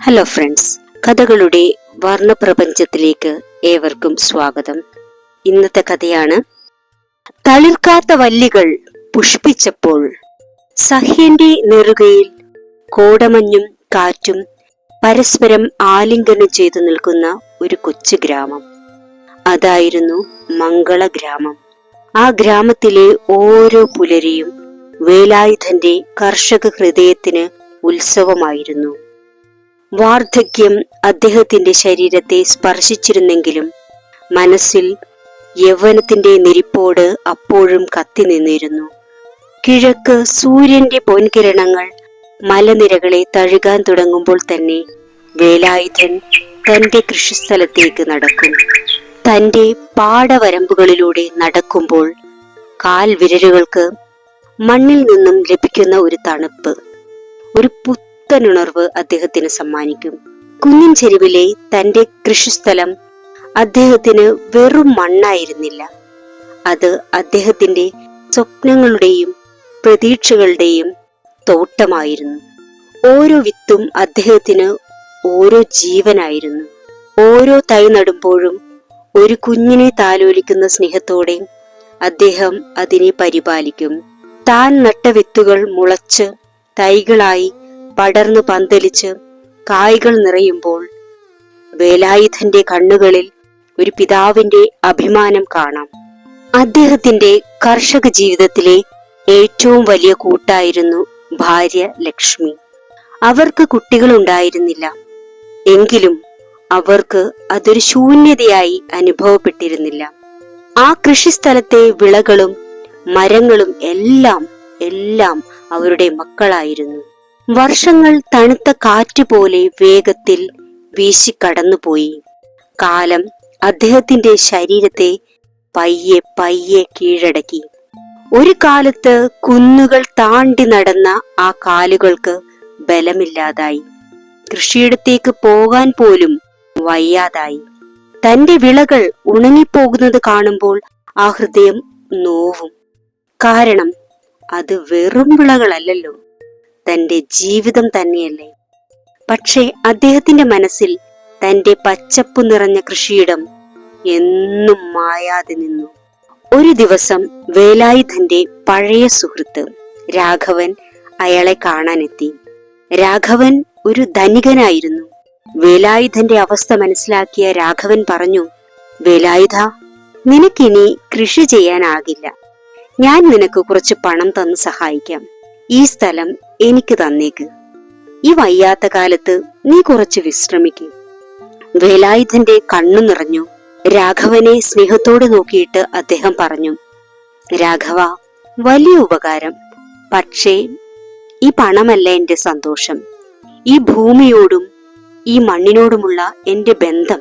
Hello friends കഥകളുടെ വർണപ്രപഞ്ചത്തിലേക്ക് ഏവർക്കും സ്വാഗതം. ഇന്നത്തെ കഥയാണ് തളിർക്കാത്ത വല്ലികൾ പുഷ്പിച്ചപ്പോൾ സഹ്യന്റെ നെറുകയിൽ കോടമഞ്ഞും കാറ്റും പരസ്പരം ആലിംഗനം ചെയ്തു നിൽക്കുന്ന ഒരു കൊച്ചു ഗ്രാമം. അതായിരുന്നു മംഗള ഗ്രാമം. ആ ഗ്രാമത്തിലെ ഓരോ പുലരിയും വേലായുധന്റെ കർഷക ഹൃദയത്തിന് ഉത്സവമായിരുന്നു. വാർദ്ധക്യം അദ്ദേഹത്തിന്റെ ശരീരത്തെ സ്പർശിച്ചിരുന്നെങ്കിലും മനസ്സിൽ യൗവനത്തിന്റെ നിരിപ്പോട് അപ്പോഴും കത്തി നിന്നിരുന്നു. കിഴക്ക് സൂര്യന്റെ പൊൻകിരണങ്ങൾ മലനിരകളെ തഴുകാൻ തുടങ്ങുമ്പോൾ തന്നെ വേലായുധൻ തന്റെ കൃഷിസ്ഥലത്തേക്ക് നടക്കും. തന്റെ പാടവരമ്പുകളിലൂടെ നടക്കുമ്പോൾ കാൽ വിരലുകൾക്ക് മണ്ണിൽ നിന്നും ലഭിക്കുന്ന ഒരു തണുപ്പ് ഒരു പുത്തനുണർവ് അദ്ദേഹത്തിന് സമ്മാനിക്കും. കുഞ്ഞിൻ ചെരുവിലെ തന്റെ കൃഷിസ്ഥലം അദ്ദേഹത്തിന് വെറും മണ്ണായിരുന്നില്ല. അത് അദ്ദേഹത്തിന്റെ സ്വപ്നങ്ങളുടെയും പ്രതീക്ഷകളുടെയും തോട്ടമായിരുന്നു. ഓരോ വിത്തും അദ്ദേഹത്തിന് ഓരോ ജീവനായിരുന്നു. ഓരോ തൈ നടുമ്പോഴും ഒരു കുഞ്ഞിനെ താലോലിക്കുന്ന സ്നേഹത്തോടെ അദ്ദേഹം അതിനെ പരിപാലിക്കും. താൻ നട്ട വിത്തുകൾ മുളച്ച് തൈകളായി പടർന്നു പന്തലിച്ച് കായ്കൾ നിറയുമ്പോൾ വേലായുധന്റെ കണ്ണുകളിൽ ഒരു പിതാവിന്റെ അഭിമാനം കാണാം. അദ്ദേഹത്തിന്റെ കർഷക ജീവിതത്തിലെ ഏറ്റവും വലിയ കൂട്ടായിരുന്നു ഭാര്യ ലക്ഷ്മി. അവർക്ക് കുട്ടികളുണ്ടായിരുന്നില്ല. എങ്കിലും അവർക്ക് അതൊരു ശൂന്യതയായി അനുഭവപ്പെട്ടിരുന്നില്ല. ആ കൃഷിസ്ഥലത്തെ വിളകളും മരങ്ങളും എല്ലാം എല്ലാം അവരുടെ മക്കളായിരുന്നു. വർഷങ്ങൾ തണുത്ത കാറ്റ് പോലെ വേഗത്തിൽ വീശിക്കടന്നുപോയി. കാലം അദ്ദേഹത്തിന്റെ ശരീരത്തെ പയ്യെ പയ്യെ കീഴടക്കി. ഒരു കാലത്ത് കുന്നുകൾ താണ്ടി നടന്ന ആ കാലുകൾക്ക് ബലമില്ലാതായി. കൃഷിയിടത്തേക്ക് പോകാൻ പോലും വയ്യാതായി. തന്റെ വിളകൾ ഉണങ്ങിപ്പോകുന്നത് കാണുമ്പോൾ ആ ഹൃദയം നോവും. കാരണം അത് വെറും വിളകളല്ലല്ലോ. തന്റെ ജീവിതം തന്നെയല്ലേ? പക്ഷേ അദ്ദേഹത്തിന്റെ മനസ്സിൽ തന്റെ പച്ചപ്പ് നിറഞ്ഞ കൃഷിയിടം എന്നും മായാതെ നിന്നു. ഒരു ദിവസം വേലായി തന്റെ പഴയ സുഹൃത്ത് രാഘവൻ അയാളെ കാണാനെത്തി. രാഘവൻ ഒരു ധനികനായിരുന്നു. വേലായുധന്റെ അവസ്ഥ മനസ്സിലാക്കിയ രാഘവൻ പറഞ്ഞു വേലായുധ നിനക്കിനി കൃഷി ചെയ്യാനാകില്ല. ഞാൻ നിനക്ക് കുറച്ച് പണം തന്ന് സഹായിക്കാം. ഈ സ്ഥലം എനിക്ക് തന്നേക്ക്. ഈ വയ്യാത്ത കാലത്ത് നീ കുറച്ച് വിശ്രമിക്കും. വേലായുധന്റെ കണ്ണു നിറഞ്ഞു. രാഘവനെ സ്നേഹത്തോട് നോക്കിയിട്ട് അദ്ദേഹം പറഞ്ഞു രാഘവ വലിയ ഉപകാരം. പക്ഷേ ഈ പണമല്ല എന്റെ സന്തോഷം. ഈ ഭൂമിയോടും ഈ മണ്ണിനോടുമുള്ള എന്റെ ബന്ധം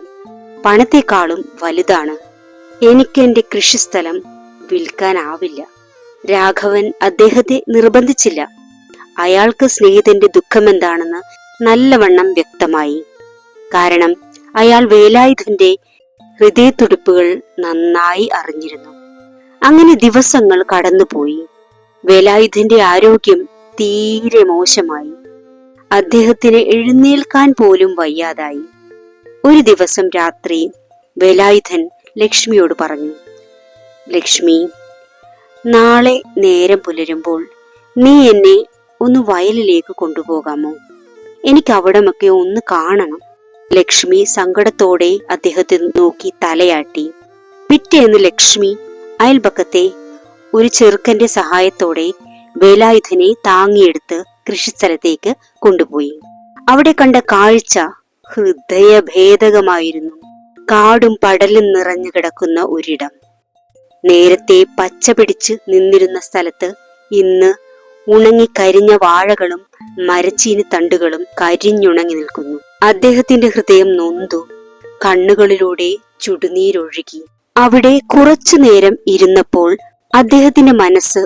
പണത്തെക്കാളും വലുതാണ്. എനിക്ക് എന്റെ കൃഷിസ്ഥലം വിൽക്കാനാവില്ല. രാഘവൻ അദ്ദേഹത്തെ നിർബന്ധിച്ചില്ല. അയാൾക്ക് സ്നേഹിതന്റെ ദുഃഖമെന്താണെന്ന് നല്ലവണ്ണം വ്യക്തമായി. കാരണം അയാൾ വേലായുധന്റെ ഹൃദയത്തുടിപ്പുകൾ നന്നായി അറിഞ്ഞിരുന്നു. അങ്ങനെ ദിവസങ്ങൾ കടന്നുപോയി. വേലായുധന്റെ ആരോഗ്യം തീരെ മോശമായി. അദ്ദേഹത്തിന് എഴുന്നേൽക്കാൻ പോലും വയ്യാതായി. ഒരു ദിവസം രാത്രി വേലായുധൻ ലക്ഷ്മിയോട് പറഞ്ഞു ലക്ഷ്മി നാളെ നേരം പുലരുമ്പോൾ നീ എന്നെ ഒന്ന് വയലിലേക്ക് കൊണ്ടുപോകാമോ? എനിക്ക് അവിടമൊക്കെ ഒന്ന് കാണണം. ലക്ഷ്മി സങ്കടത്തോടെ അദ്ദേഹത്തെ നോക്കി തലയാട്ടി. പിറ്റേന്ന് ലക്ഷ്മി അയൽപക്കത്തെ ഒരു ചെറുക്കന്റെ സഹായത്തോടെ വേലായുധനെ താങ്ങിയെടുത്ത് കൃഷിസ്ഥലത്തേക്ക് കൊണ്ടുപോയി. അവിടെ കണ്ട കാഴ്ച ഹൃദയഭേദകമായിരുന്നു. കാടും പടലും നിറഞ്ഞു കിടക്കുന്ന ഒരിടം. നേരത്തെ പച്ച പിടിച്ച് നിന്നിരുന്ന സ്ഥലത്ത് ഇന്ന് ഉണങ്ങി കരിഞ്ഞ വാഴകളും മരച്ചീനി തണ്ടുകളും കരിഞ്ഞുണങ്ങി നിൽക്കുന്നു. അദ്ദേഹത്തിന്റെ ഹൃദയം നൊന്തു. കണ്ണുകളിലൂടെ ചുടുനീരൊഴുകി. അവിടെ കുറച്ചു നേരം ഇരുന്നപ്പോൾ അദ്ദേഹത്തിന്റെ മനസ്സ്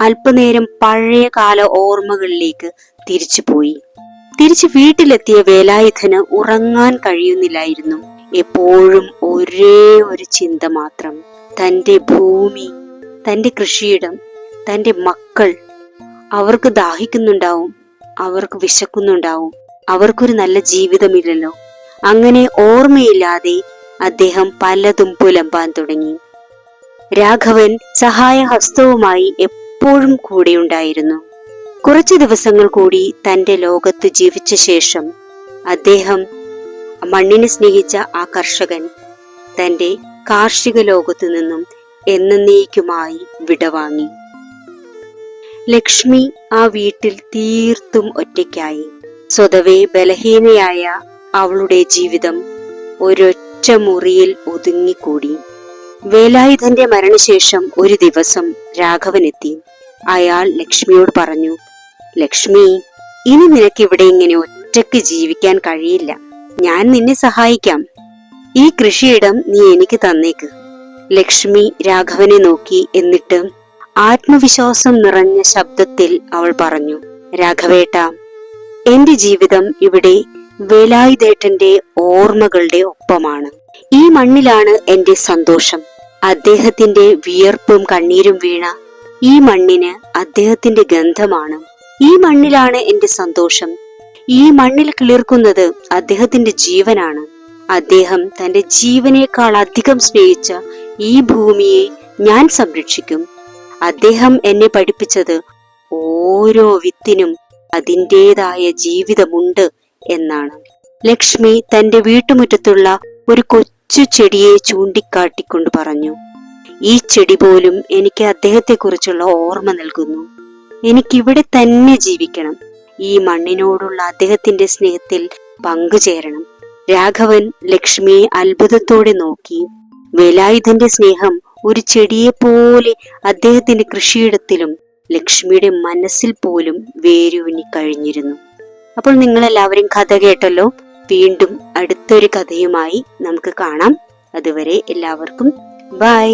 അല്പനേരം പഴയ കാല ഓർമ്മകളിലേക്ക് തിരിച്ചുപോയി തിരിച്ചു വീട്ടിലെത്തിയ വേലായുധന് ഉറങ്ങാൻ കഴിയുന്നില്ലായിരുന്നു. എപ്പോഴും ഒരേ ഒരു ചിന്ത മാത്രം. തന്റെ ഭൂമി തന്റെ കൃഷിയിടം തന്റെ മക്കൾ അവർക്ക് ദാഹിക്കുന്നുണ്ടാവും അവർക്ക് വിശക്കുന്നുണ്ടാവും അവർക്കൊരു നല്ല ജീവിതമില്ലല്ലോ. അങ്ങനെ ഓർമ്മയില്ലാതെ അദ്ദേഹം പലതും പുലമ്പാൻ തുടങ്ങി. രാഘവൻ സഹായഹസ്തവുമായി എപ്പോഴും കൂടെയുണ്ടായിരുന്നു. കുറച്ചു ദിവസങ്ങൾ കൂടി തന്റെ ലോകത്ത് ജീവിച്ച ശേഷം അദ്ദേഹം മണ്ണിനെ സ്നേഹിച്ച ആ കർഷകൻ തന്റെ കാർഷിക ലോകത്തു നിന്നും എന്നേക്കുമായി വിടവാങ്ങി. ലക്ഷ്മി ആ വീട്ടിൽ തീർത്തും ഒറ്റയ്ക്കായി. സ്വതവേ ബലഹീനയായ അവളുടെ ജീവിതം ഒരൊറ്റ മുറിയിൽ ഒതുങ്ങിക്കൂടി. വേലായുധന്റെ മരണശേഷം ഒരു ദിവസം രാഘവൻ എത്തി അയാൾ ലക്ഷ്മിയോട് പറഞ്ഞു ലക്ഷ്മി ഇനി നിനക്കിവിടെ ഇങ്ങനെ ഒറ്റയ്ക്ക് ജീവിക്കാൻ കഴിയില്ല. ഞാൻ നിന്നെ സഹായിക്കാം. ഈ കൃഷിയിടം നീ എനിക്ക് തന്നേക്ക്. ലക്ഷ്മി രാഘവനെ നോക്കി എന്നിട്ട് ആത്മവിശ്വാസം നിറഞ്ഞ ശബ്ദത്തിൽ അവൾ പറഞ്ഞു രാഘവേട്ട എന്റെ ജീവിതം ഇവിടെ വേലായുധേട്ടന്റെ ഓർമ്മകളുടെ ഒപ്പമാണ്. ഈ മണ്ണിലാണ് എന്റെ സന്തോഷം. അദ്ദേഹത്തിന്റെ വിയർപ്പും കണ്ണീരും വീണ ഈ മണ്ണിന് അദ്ദേഹത്തിന്റെ ഗന്ധമാണ്. ഈ മണ്ണിലാണ് എന്റെ സന്തോഷം. ഈ മണ്ണിൽ കിളിർക്കുന്നത് അദ്ദേഹത്തിന്റെ ജീവനാണ്. അദ്ദേഹം തന്റെ ജീവനേക്കാൾ അധികം സ്നേഹിച്ച ഈ ഭൂമിയെ ഞാൻ സംരക്ഷിക്കും. അദ്ദേഹം എന്നെ പഠിപ്പിച്ചത് ഓരോ വിത്തിനും അതിന്റെതായ ജീവിതമുണ്ട് എന്നാണ്. ലക്ഷ്മി തന്റെ വീട്ടുമുറ്റത്തുള്ള ഒരു കൊച്ചു ചെടിയെ ചൂണ്ടിക്കാട്ടിക്കൊണ്ട് പറഞ്ഞു ഈ ചെടി പോലും എനിക്ക് അദ്ദേഹത്തെക്കുറിച്ചുള്ള ഓർമ്മ നൽകുന്നു. എനിക്കിവിടെ തന്നെ ജീവിക്കണം. ഈ മണ്ണിനോടുള്ള അദ്ദേഹത്തിന്റെ സ്നേഹത്തിൽ പങ്കുചേരണം. രാഘവൻ ലക്ഷ്മിയെ അത്ഭുതത്തോടെ നോക്കി. വേലായുധന്റെ സ്നേഹം ഒരു ചെടിയെപ്പോലെ അദ്ദേഹത്തിന്റെ കൃഷിയിടത്തിലും ലക്ഷ്മിയുടെ മനസ്സിൽ പോലും വേരൂന്നി കഴിഞ്ഞിരുന്നു. അപ്പോൾ നിങ്ങൾ എല്ലാവരും കഥ കേട്ടല്ലോ? വീണ്ടും അടുത്തൊരു കഥയുമായി നമുക്ക് കാണാം. അതുവരെ എല്ലാവർക്കും ബൈ.